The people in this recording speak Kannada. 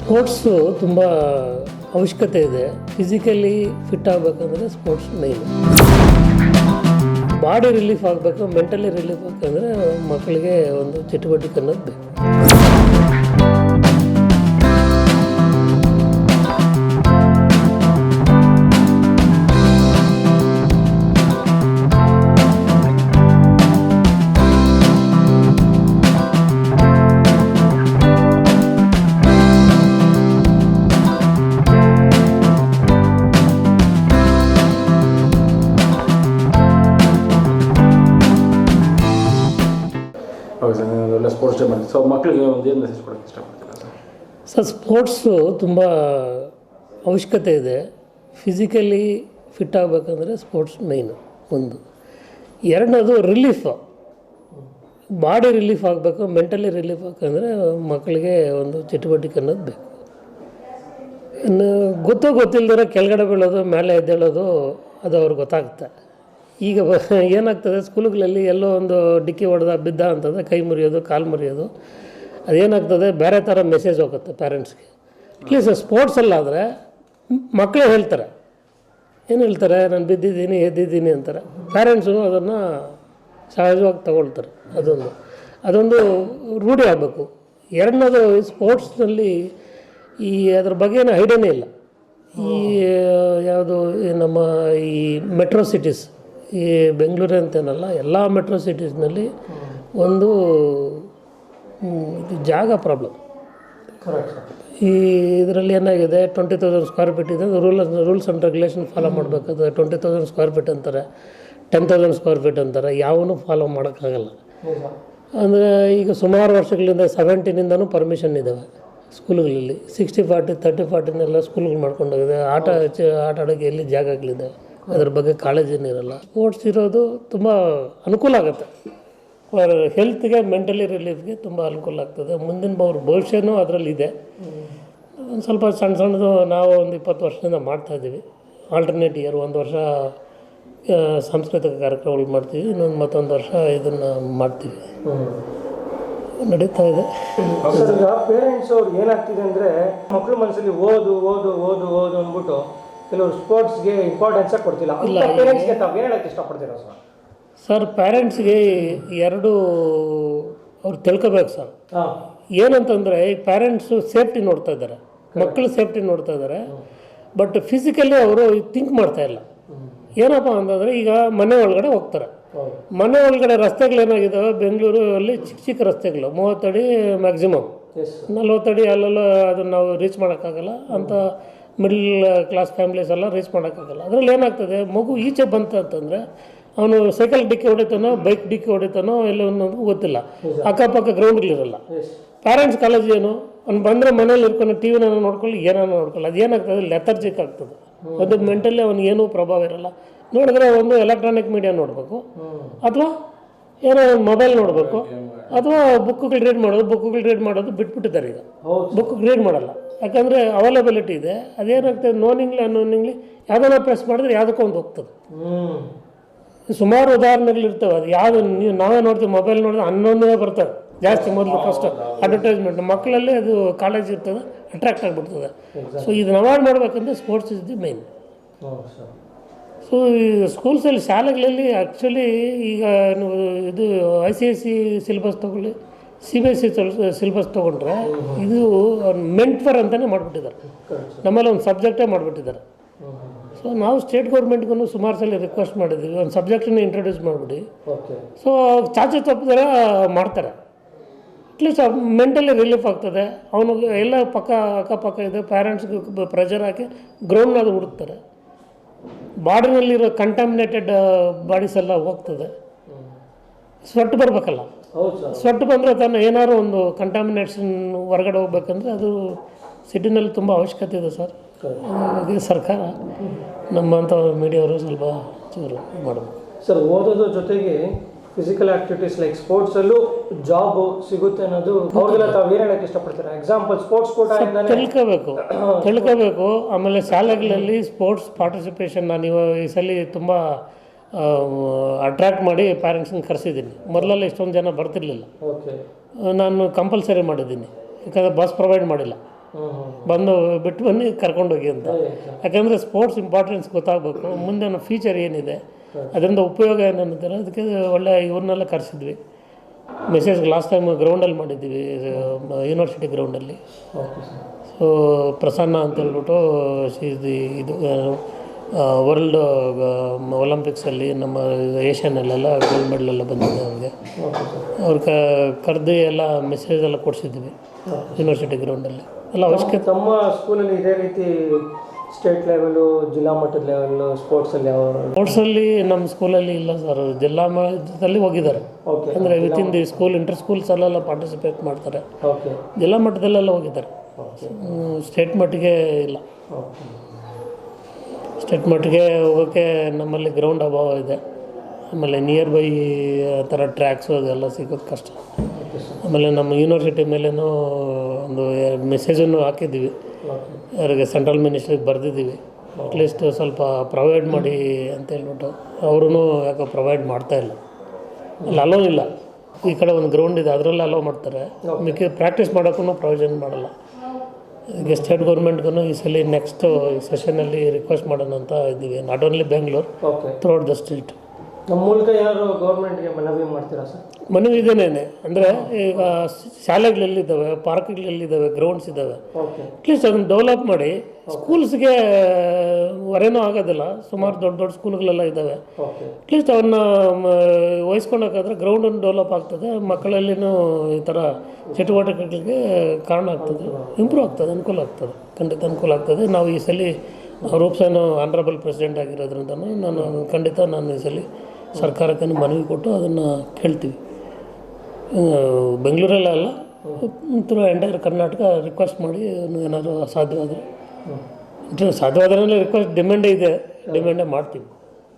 ಸ್ಪೋರ್ಟ್ಸು ತುಂಬ ಅವಶ್ಯಕತೆ ಇದೆ. ಫಿಸಿಕಲಿ ಫಿಟ್ ಆಗಬೇಕಂದ್ರೆ ಸ್ಪೋರ್ಟ್ಸ್ ಮೇನ್ ಬಾಡಿ ರಿಲೀಫ್ ಆಗಬೇಕು ಮೆಂಟಲಿ ರಿಲೀಫ್ ಆಗಬೇಕಂದ್ರೆ ಮಕ್ಕಳಿಗೆ ಒಂದು ಚಟುವಟಿಕೆ ಅನ್ನೋದು ಬೇಕು. ಸರ್ ಸ್ಪೋರ್ಟ್ಸ್ ಡೇ ಸೊ ಒಂದು ಏನು ಮೆಸೇಜ್ ಕೊಡೋಕ್ಕೆ ಇಷ್ಟಪಡ್ತೀರಾ ಸರ್? ಸ್ಪೋರ್ಟ್ಸು ತುಂಬ ಅವಶ್ಯಕತೆ ಇದೆ. ಫಿಸಿಕಲಿ ಫಿಟ್ ಆಗಬೇಕಂದ್ರೆ ಸ್ಪೋರ್ಟ್ಸ್ ಮೈನು ಒಂದು. ಎರಡನೇದು ರಿಲೀಫ್ ಬಾಡಿ ರಿಲೀಫ್ ಆಗಬೇಕು ಮೆಂಟಲಿ ರಿಲೀಫ್ ಆಗಬೇಕಂದ್ರೆ ಮಕ್ಕಳಿಗೆ ಒಂದು ಚಟುವಟಿಕೆ ಅನ್ನೋದು ಬೇಕು. ಇನ್ನು ಗೊತ್ತೋ ಗೊತ್ತಿಲ್ಲದಿರೋ ಕೆಳಗಡೆ ಬೀಳೋದು, ಮೇಲೆ ಎದ್ದೇಳೋದು ಅದು ಅವ್ರಿಗೆ ಗೊತ್ತಾಗುತ್ತೆ. ಈಗ ಏನಾಗ್ತದೆ? ಸ್ಕೂಲ್ಗಳಲ್ಲಿ ಎಲ್ಲೋ ಒಂದು ಡಿಕ್ಕಿ ಹೊಡೆದ, ಬಿದ್ದ ಅಂತಂದರೆ ಕೈ ಮುರಿಯೋದು, ಕಾಲು ಮುರಿಯೋದು, ಅದೇನಾಗ್ತದೆ? ಬೇರೆ ಥರ ಮೆಸೇಜ್ ಹೋಗುತ್ತೆ ಪೇರೆಂಟ್ಸ್ಗೆ ಅಟ್ಲೀಸ್ಟ್ ಸ್ಪೋರ್ಟ್ಸಲ್ಲಾದರೆ ಮಕ್ಕಳೇ ಹೇಳ್ತಾರೆ. ಏನು ಹೇಳ್ತಾರೆ? ನಾನು ಬಿದ್ದಿದ್ದೀನಿ, ಎದ್ದಿದ್ದೀನಿ ಅಂತಾರೆ. ಪೇರೆಂಟ್ಸು ಅದನ್ನು ಸಹಜವಾಗಿ ತಗೊಳ್ತಾರೆ. ಅದೊಂದು. ಅದೊಂದು ರೂಢಿ ಆಗಬೇಕು. ಎರಡನೇದು ಸ್ಪೋರ್ಟ್ಸ್ನಲ್ಲಿ ಈ ಅದ್ರ ಬಗ್ಗೆ ಏನು ಐಡಿಯಾನೇ ಇಲ್ಲ. ಈ ಯಾವುದು ನಮ್ಮ ಈ ಮೆಟ್ರೋ ಸಿಟೀಸ್ ಈ ಬೆಂಗಳೂರು ಅಂತೇನಲ್ಲ ಎಲ್ಲ ಮೆಟ್ರೋ ಸಿಟೀಸ್ನಲ್ಲಿ ಒಂದು ಇದು ಜಾಗ ಪ್ರಾಬ್ಲಮ್ ಈ ಇದರಲ್ಲಿ ಏನಾಗಿದೆ ಟ್ವೆಂಟಿ ತೌಸಂಡ್ ಸ್ಕ್ವೇರ್ ಫೀಟ್ ಇದೆ rule rules and regulation follow ಮಾಡಬೇಕಾದ್ರೆ ಟ್ವೆಂಟಿ ತೌಸಂಡ್ ಸ್ಕ್ವೇರ್ ಫೀಟ್ ಅಂತಾರೆ ಟೆನ್ ತೌಸಂಡ್ ಸ್ಕ್ವೇರ್ ಫೀಟ್ ಅಂತಾರೆ ಯಾವನ್ನೂ ಫಾಲೋ ಮಾಡೋಕ್ಕಾಗಲ್ಲ. ಅಂದರೆ ಈಗ ಸುಮಾರು ವರ್ಷಗಳಿಂದ ಸೆವೆಂಟೀನಿಂದನೂ ಪರ್ಮಿಷನ್ ಇದ್ದಾವೆ ಸ್ಕೂಲ್ಗಳಲ್ಲಿ ಸಿಕ್ಸ್ಟಿ ಫಾರ್ಟಿ ತರ್ಟಿ ಫಾರ್ಟಿನೆಲ್ಲ ಸ್ಕೂಲ್ಗಳು ಮಾಡ್ಕೊಂಡೋಗಿದೆ ಆಟ ಆಟ ಆಡೋಕ್ಕೆ ಎಲ್ಲಿ ಜಾಗಗಳಿದೆ ಅದ್ರ ಬಗ್ಗೆ ಕಾಳಜಿನೂ ಇರಲ್ಲ. ಸ್ಪೋರ್ಟ್ಸ್ ಇರೋದು ತುಂಬ ಅನುಕೂಲ ಆಗುತ್ತೆ. ಹೆಲ್ತ್ಗೆ ಮೆಂಟಲಿ ರಿಲೀಫ್ಗೆ ತುಂಬ ಅನುಕೂಲ ಆಗ್ತದೆ. ಮುಂದಿನ ಅವ್ರ ಭವಿಷ್ಯನೂ ಅದರಲ್ಲಿ ಇದೆ ಒಂದು ಸ್ವಲ್ಪ ಸಣ್ಣ ಸಣ್ಣದು ನಾವು ಒಂದು ಇಪ್ಪತ್ತು ವರ್ಷದಿಂದ ಮಾಡ್ತಾಯಿದ್ದೀವಿ ಆಲ್ಟರ್ನೇಟ್ ಇಯರ್ ಒಂದು ವರ್ಷ ಸಾಂಸ್ಕೃತಿಕ ಕಾರ್ಯಕ್ರಮಗಳು ಮಾಡ್ತೀವಿ. ಇನ್ನೊಂದು ಮತ್ತೊಂದು ವರ್ಷ ಇದನ್ನು ಮಾಡ್ತೀವಿ. ನಡೀತಾ ಇದೆ. ಪೇರೆಂಟ್ಸ್ ಅವ್ರು ಏನಾಗ್ತಿದೆ ಅಂದರೆ ಮಕ್ಕಳು ಮನಸ್ಸಲ್ಲಿ ಓದು ಓದು ಓದು ಓದು ಅಂದ್ಬಿಟ್ಟು ಕೆಲವರು ಸ್ಪೋರ್ಟ್ಸ್ಗೆ ಇಂಪಾರ್ಟೆನ್ಸೇ ಕೊಡ್ತಿಲ್ಲ. ಇಲ್ಲ ಪೇರೆಂಟ್ಸ್ಗೆ ತಾವು ಏನು ಹೇಳಕ್ಕೆ ಇಷ್ಟಪಡ್ತೀರಾ ಸರ್? ಸರ್ ಪ್ಯಾರೆಂಟ್ಸ್ಗೆ ಎರಡು ಅವ್ರು ತಿಳ್ಕೊಬೇಕು ಸರ್. ಹಾಂ. ಏನಂತಂದರೆ ಈ ಪ್ಯಾರೆಂಟ್ಸು ಸೇಫ್ಟಿ ನೋಡ್ತಾ ಇದ್ದಾರೆ. ಮಕ್ಕಳು ಸೇಫ್ಟಿ ನೋಡ್ತಾ ಇದ್ದಾರೆ. ಬಟ್ ಫಿಸಿಕಲಿ ಅವರು ಥಿಂಕ್ ಮಾಡ್ತಾ ಇಲ್ಲ. ಏನಪ್ಪ ಅಂತಂದರೆ ಈಗ ಮನೆ ಒಳಗಡೆ ಹೋಗ್ತಾರೆ. ಹೌದು. ಮನೆ ಒಳಗಡೆ ರಸ್ತೆಗಳೇನಾಗಿದ್ದಾವೆ ಬೆಂಗಳೂರಲ್ಲಿ ಚಿಕ್ಕ ಚಿಕ್ಕ ರಸ್ತೆಗಳು ಮೂವತ್ತಡಿ ಮ್ಯಾಕ್ಸಿಮಮ್ ಎಸ್ ನಲ್ವತ್ತಡಿ ಅಲ್ಲೆಲ್ಲ ಅದನ್ನು ನಾವು ರೀಚ್ ಮಾಡೋಕ್ಕಾಗಲ್ಲ ಅಂತ ಮಿಡ್ಲ್ ಕ್ಲಾಸ್ ಫ್ಯಾಮಿಲೀಸ್ ಎಲ್ಲ ರೀಚ್ ಮಾಡೋಕ್ಕಾಗಲ್ಲ. ಅದರಲ್ಲಿ ಏನಾಗ್ತದೆ ಮಗು ಈಚೆ ಬಂತ ಅಂತಂದರೆ ಅವನು ಸೈಕಲ್ ಡಿಕ್ಕಿ ಹೊಡಿತಾನೋ ಬೈಕ್ ಡಿಕ್ಕಿ ಹೊಡಿತಾನೋ ಎಲ್ಲ ಅನ್ನೋದು ಗೊತ್ತಿಲ್ಲ. ಅಕ್ಕಪಕ್ಕ ಗ್ರೌಂಡ್ಗಳಿರಲ್ಲ ಪ್ಯಾರೆಂಟ್ಸ್ ಕಾಲೇಜ್ ಏನು? ಅವ್ನು ಬಂದರೆ ಮನೇಲಿ ಇರ್ಕೊಂಡು ಟಿ ವಿನ ನೋಡ್ಕೊಳ್ಳಿ ಏನಾನ ನೋಡ್ಕೊಳ್ಳಿ. ಅದೇನಾಗ್ತದೆ ಲೆಥರ್ಜಿಕ್ ಆಗ್ತದೆ. ಒಂದು ಮೆಂಟಲಿ ಅವ್ನಿಗೆ ಏನೂ ಪ್ರಭಾವ ಇರಲ್ಲ. ನೋಡಿದ್ರೆ ಒಂದು ಎಲೆಕ್ಟ್ರಾನಿಕ್ ಮೀಡಿಯಾ ನೋಡಬೇಕು. ಅಥವಾ ಏನೋ ಮೊಬೈಲ್ ನೋಡಬೇಕು. ಅಥವಾ ಬುಕ್ಗಳು ರೀಡ್ ಮಾಡೋದು ಬುಕ್ಗಳು ರೀಡ್ ಮಾಡೋದು ಬಿಟ್ಬಿಟ್ಟಿದ್ದಾರೆ ಈಗ. ಬುಕ್ ರೀಡ್ ಮಾಡಲ್ಲ. ಯಾಕಂದರೆ ಅವೈಲಬಿಲಿಟಿ ಇದೆ. ಅದೇನಾಗ್ತದೆ ನೋನಿಂಗ್ಲಿ ಅನ್ನೋನಿಂಗ್ಲಿ ಯಾವುದನ್ನ ಪ್ರೆಸ್ ಮಾಡಿದ್ರೆ ಯಾವುದಕ್ಕೂ ಒಂದು ಹೋಗ್ತದೆ. ಸುಮಾರು ಉದಾಹರಣೆಗಳಿರ್ತವೆ ಅದು ಯಾವ್ದು ನೀವು ನಾವೇ ನೋಡ್ತೀವಿ ಮೊಬೈಲ್ ನೋಡಿದ್ರೆ ಹನ್ನೊಂದೇ ಬರ್ತವೆ ಜಾಸ್ತಿ ಮೊದಲು ಫಸ್ಟ್ ಅಡ್ವರ್ಟೈಸ್ಮೆಂಟ್ ಮಕ್ಕಳಲ್ಲೇ ಅದು ಕಾಲೇಜ್ ಇರ್ತದೆ ಅಟ್ರಾಕ್ಟ್ ಆಗಿಬಿಡ್ತದೆ. ಸೊ ಇದನ್ನ ಅವಾಯ್ಡ್ ಮಾಡಬೇಕಂದ್ರೆ sports is the main so ಈ ಸ್ಕೂಲ್ಸಲ್ಲಿ ಶಾಲೆಗಳಲ್ಲಿ ಆ್ಯಕ್ಚುಲಿ ಈಗ ನೀವು ಇದು I C S C syllabus ತೊಗೊಳ್ಳಿ C B S C syllabus ತೊಗೊಂಡ್ರೆ ಇದು ಮೆಂಟ್ ಫರ್ ಅಂತಲೇ ಮಾಡಿಬಿಟ್ಟಿದ್ದಾರೆ. ನಮ್ಮಲ್ಲಿ ಒಂದು ಸಬ್ಜೆಕ್ಟೇ ಮಾಡಿಬಿಟ್ಟಿದ್ದಾರೆ. ಸೊ ನಾವು ಸ್ಟೇಟ್ ಗೌರ್ಮೆಂಟ್ಗೂ ಸುಮಾರು ಸಲ ರಿಕ್ವೆಸ್ಟ್ ಮಾಡಿದ್ವಿ ಒಂದು ಸಬ್ಜೆಕ್ಟನ್ನ ಇಂಟ್ರೊಡ್ಯೂಸ್ ಮಾಡಿಬಿಡಿ. ಸೊ ಚಾಚು ತಪ್ಪಿದ್ರೆ ಮಾಡ್ತಾರೆ. ಅಟ್ಲೀಸ್ಟ್ ಮೆಂಟಲಿ ರಿಲೀಫ್ ಆಗ್ತದೆ. ಅವನು ಎಲ್ಲ ಪಕ್ಕ ಅಕ್ಕಪಕ್ಕ ಇದೆ. ಪ್ಯಾರೆಂಟ್ಸ್ಗೆ ಪ್ರೆಷರ್ ಹಾಕಿ ಗ್ರೌಂಡ್ನಾದ್ರು ಹುಡುಕ್ತಾರೆ. ಬಾಡಿನಲ್ಲಿರೋ ಕಂಟಾಮಿನೇಟೆಡ್ ಬಾಡೀಸ್ ಎಲ್ಲ ಹೋಗ್ತದೆ. ಸ್ವೆಟ್ ಬರಬೇಕಲ್ಲ. ಸ್ವೆಟ್ ಬಂದರೆ ತಾನು ಏನಾದ್ರು ಒಂದು ಕಂಟಾಮಿನೇಷನ್ ಹೊರಗಡೆ ಹೋಗ್ಬೇಕಂದ್ರೆ ಅದು ಸಿಟಿನಲ್ಲಿ ತುಂಬ ಅವಶ್ಯಕತೆ ಇದೆ ಸರ್. ಹಾಗಾಗಿ ಸರ್ಕಾರ ನಮ್ಮಂಥ ಮೀಡಿಯಾವರು ಸ್ವಲ್ಪ ಚೂರು ಮಾಡಬೇಕು. ಸರ್ ಓದೋದ್ರ ಜೊತೆಗೆ ಫಿಸಿಕಲ್ ಆಕ್ಟಿವಿಟೀಸ್ ಲೈಕ್ ಸ್ಪೋರ್ಟ್ಸ್ ಅಲ್ಲೂ ಜಾಬ್ ಸಿಗುತ್ತೆ ಅನ್ನೋದು ಅವ್ರಿಗೆಲ್ಲ ತಾವು ಏನ್ ಹೇಳಕ್ ಇಷ್ಟಪಡ್ತಾರೆ? ಎಕ್ಸಾಂಪಲ್ ಸ್ಪೋರ್ಟ್ಸ್ ಕೂಡ ತಿಳ್ಕೋಬೇಕು. ತಿಳ್ಕೋಬೇಕು. ಆಮೇಲೆ ಶಾಲೆಗಳಲ್ಲಿ ಸ್ಪೋರ್ಟ್ಸ್ ಪಾರ್ಟಿಸಿಪೇಷನ್ ನಾನು ಇವಾಗ ಈ ಸಲ ತುಂಬ ಅಟ್ರಾಕ್ಟ್ ಮಾಡಿ ಪ್ಯಾರೆಂಟ್ಸ್ನ ಕರೆಸಿದ್ದೀನಿ. ಮೊದಲೆಲ್ಲ ಇಷ್ಟೊಂದು ಜನ ಬರ್ತಿರ್ಲಿಲ್ಲ. ನಾನು ಕಂಪಲ್ಸರಿ ಮಾಡಿದ್ದೀನಿ. ಯಾಕಂದರೆ ಬಸ್ ಪ್ರೊವೈಡ್ ಮಾಡಿಲ್ಲ. ಬಂದು ಬಿಟ್ಟು ಬನ್ನಿ ಕರ್ಕೊಂಡೋಗಿ ಅಂತ. ಯಾಕಂದರೆ ಸ್ಪೋರ್ಟ್ಸ್ ಇಂಪಾರ್ಟೆನ್ಸ್ ಗೊತ್ತಾಗಬೇಕು. ಮುಂದೆ ಫ್ಯೂಚರ್ ಏನಿದೆ. ಅದರಿಂದ ಉಪಯೋಗ ಏನಂತಾರೆ ಅದಕ್ಕೆ ಒಳ್ಳೆ ಇವ್ರನ್ನೆಲ್ಲ ಕರೆಸಿದ್ವಿ. ಮೆಸೇಜ್ ಲಾಸ್ಟ್ ಟೈಮ್ ಗ್ರೌಂಡಲ್ಲಿ ಮಾಡಿದ್ವಿ ಯೂನಿವರ್ಸಿಟಿ ಗ್ರೌಂಡಲ್ಲಿ ಸೊ ಪ್ರಸನ್ನ ಅಂತ ಹೇಳ್ಬಿಟ್ಟು ದಿ ಇದು ವರ್ಲ್ಡ್ ಒಲಿಂಪಿಕ್ಸಲ್ಲಿ ನಮ್ಮ ಏಷ್ಯನಲ್ಲೆಲ್ಲ ಗೋಲ್ಡ್ ಮೆಡಲೆಲ್ಲ ಬಂದಿದೆ ಅವ್ರಿಗೆ. ಅವ್ರ ಕ ಕರೆದು ಎಲ್ಲ ಮೆಸೇಜ್ ಎಲ್ಲ ಕೊಡಿಸಿದ್ವಿ. ಯೂನಿವರ್ಸಿಟಿ ಗ್ರೌಂಡಲ್ಲಿ ಎಲ್ಲ ಅವಶ್ಯಕತೆ ತಮ್ಮ ಸ್ಕೂಲಲ್ಲಿ ಇದೇ ರೀತಿ ಸ್ಟೇಟ್ ಲೆವೆಲು ಜಿಲ್ಲಾ ಮಟ್ಟದ ಲೆವೆಲು ಸ್ಪೋರ್ಟ್ಸಲ್ಲಿ ಯಾವ ಸ್ಪೋರ್ಟ್ಸಲ್ಲಿ ನಮ್ಮ ಸ್ಕೂಲಲ್ಲಿ ಇಲ್ಲ ಸರ್ ಜಿಲ್ಲಾ ಮಟ್ಟದಲ್ಲಿ ಹೋಗಿದ್ದಾರೆ. ಓಕೆ ಅಂದರೆ within the school inter schools ಅಲ್ಲೆಲ್ಲ ಪಾರ್ಟಿಸಿಪೇಟ್ ಮಾಡ್ತಾರೆ. ಓಕೆ ಜಿಲ್ಲಾ ಮಟ್ಟದಲ್ಲೆಲ್ಲ ಹೋಗಿದ್ದಾರೆ. ಸ್ಟೇಟ್ ಮಟ್ಟಿಗೆ ಇಲ್ಲ. ಓಕೆ ಸ್ಟೇಟ್ ಮಟ್ಟಿಗೆ ಹೋಗೋಕ್ಕೆ ನಮ್ಮಲ್ಲಿ ಗ್ರೌಂಡ್ ಅಭಾವ ಇದೆ. ಆಮೇಲೆ ನಿಯರ್ ಬೈ ಆ ಥರ ಟ್ರ್ಯಾಕ್ಸು ಅದೆಲ್ಲ ಸಿಗೋದು ಕಷ್ಟ. ಆಮೇಲೆ ನಮ್ಮ ಯೂನಿವರ್ಸಿಟಿ ಮೇಲೇನೂ ಒಂದು ಮೆಸೇಜನ್ನು ಹಾಕಿದ್ದೀವಿ. ಅವರಿಗೆ ಸೆಂಟ್ರಲ್ ಮಿನಿಸ್ಟ್ರಿಗೆ ಬರೆದಿದ್ದೀವಿ. ಅಟ್ಲೀಸ್ಟ್ ಸ್ವಲ್ಪ ಪ್ರೊವೈಡ್ ಮಾಡಿ ಅಂತ ಹೇಳ್ಬಿಟ್ಟು ಅವ್ರೂ ಯಾಕೋ ಪ್ರೊವೈಡ್ ಮಾಡ್ತಾ ಇಲ್ಲ. ಅಲ್ಲಿ ಅಲೋ ಇಲ್ಲ. ಈ ಕಡೆ ಒಂದು ಗ್ರೌಂಡ್ ಇದೆ ಅದರಲ್ಲಿ ಅಲೋ ಮಾಡ್ತಾರೆ. ಮಿಕ್ಕಿ ಪ್ರಾಕ್ಟೀಸ್ ಮಾಡೋಕ್ಕೂ ಪ್ರೊವಿಷನ್ ಮಾಡಲ್ಲ. ಈಗ ಸ್ಟೇಟ್ ಗೌರ್ಮೆಂಟ್ಗೂ ಈ ಸಲ ನೆಕ್ಸ್ಟ್ ಸೆಷನಲ್ಲಿ ರಿಕ್ವೆಸ್ಟ್ ಮಾಡೋಣ ಅಂತ ಇದ್ದೀವಿ. Not only Bengaluru throughout the state ನಮ್ಮ ಮೂಲಕ ಯಾರು ಗೌರ್ಮೆಂಟ್ಗೆ ಮನವಿ ಮಾಡ್ತೀರಾ ಸರ್ ಮನವಿ ಇದೇನೇನೆ ಅಂದರೆ ಈಗ ಶಾಲೆಗಳೆಲ್ಲಿದ್ದಾವೆ ಪಾರ್ಕ್ಗಳೆಲ್ಲಿದ್ದಾವೆ ಗ್ರೌಂಡ್ಸ್ ಇದ್ದಾವೆ. ಅಟ್ಲೀಸ್ಟ್ ಅದನ್ನು ಡೆವಲಪ್ ಮಾಡಿ ಸ್ಕೂಲ್ಸ್ಗೆ ಹೊರೇನೂ ಆಗೋದಿಲ್ಲ. ಸುಮಾರು ದೊಡ್ಡ ದೊಡ್ಡ ಸ್ಕೂಲ್ಗಳೆಲ್ಲ ಇದ್ದಾವೆ. ಅಟ್ಲೀಸ್ಟ್ ಅವನ್ನ ವಹಿಸ್ಕೊಳಕ್ಕಾದ್ರೆ ಗ್ರೌಂಡನ್ನು ಡೆವಲಪ್ ಆಗ್ತದೆ. ಮಕ್ಕಳಲ್ಲಿನೂ ಈ ಥರ ಚಟುವಟಿಕೆಗಳಿಗೆ ಕಾರಣ ಆಗ್ತದೆ. ಇಂಪ್ರೂವ್ ಆಗ್ತದೆ. ಅನುಕೂಲ ಆಗ್ತದೆ. ಖಂಡಿತ ಅನುಕೂಲ ಆಗ್ತದೆ. ನಾವು ಈ ಸಲ ರೂಪ್ಸೇನು ಆನರಬಲ್ ಪ್ರೆಸಿಡೆಂಟ್ ಆಗಿರೋದ್ರಿಂದ ನಾನು ಖಂಡಿತ ನಾನು ಈ ಸಲ ಸರ್ಕಾರಕ್ಕೆ ಮನವಿ ಕೊಟ್ಟು ಅದನ್ನು ಕೇಳ್ತೀವಿ. ಬೆಂಗಳೂರಲ್ಲೇ ಅಲ್ಲ ಥ್ರೂ ಎಂಟೈರ್ ಕರ್ನಾಟಕ ರಿಕ್ವೆಸ್ಟ್ ಮಾಡಿ ಏನಾದರೂ ಸಾಧ್ಯವಾದರೆ ಸಾಧ್ಯವಾದ್ರೆ ರಿಕ್ವೆಸ್ಟ್ ಡಿಮ್ಯಾಂಡೇ ಇದೆ ಡಿಮ್ಯಾಂಡೇ ಮಾಡ್ತೀವಿ.